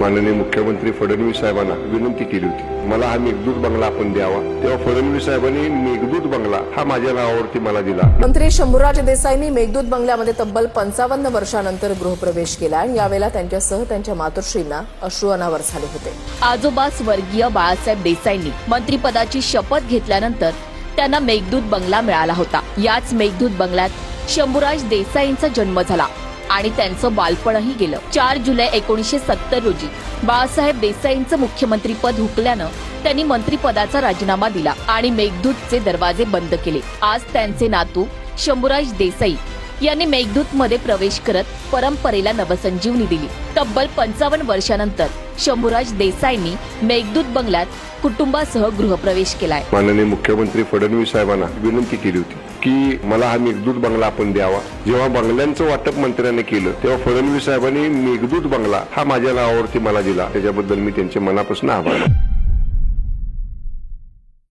माननीय मुख्यमंत्री फडणवीस साहेबांना विनंती केली होती. मला हा मेघदूत बंगला आपण द्यावा. तेव्हा फडणवीस साहेबांनी मेघदूत बंगला हा माझ्या नावावरती मला दिला. मंत्री शंभूराज देसाईंनी मेघदूत बंगल्यामध्ये तब्बल पंचावन्न वर्षानंतर गृहप्रवेश केला आणि यावेळेला त्यांच्यासह त्यांच्या मातोश्रींना अश्रू अनावर झाले होते. आजोबा स्वर्गीय बाळासाहेब देसाईंनी मंत्रिपदाची शपथ घेतल्यानंतर त्यांना मेघदूत बंगला मिळाला होता. याच मेघदूत बंगल्यात शंभूराज देसाईंचा जन्म झाला. आणि त्यांचं बालपणही गेलं. चार जुलै एकोणीसशे सत्तर रोजी बाळासाहेब देसाईंचं मुख्यमंत्रीपद हुकल्यानं त्यांनी मंत्रिपदाचा राजीनामा दिला आणि मेघदूतचे दरवाजे बंद केले. आज त्यांचे नातू शंभूराज देसाई यांनी मेघदूत मध्ये प्रवेश करत परंपरेला नवसंजीवनी दिली. तब्बल पंचावन्न वर्षानंतर शंभूराज देसाईंनी मेघदूत बंगल्यात कुटुंबासह गृहप्रवेश केलाय. माननीय मुख्यमंत्री फडणवीस साहेबांना विनंती केली होती की मला हा मेघदूत बंगला आपण द्यावा. जेव्हा बंगल्यांचं वाटप मंत्र्याने केलं तेव्हा फडणवीस साहेबांनी मेघदूत बंगला हा माझ्या नावावरती मला दिला. त्याच्याबद्दल मी त्यांचे मनापासून आभार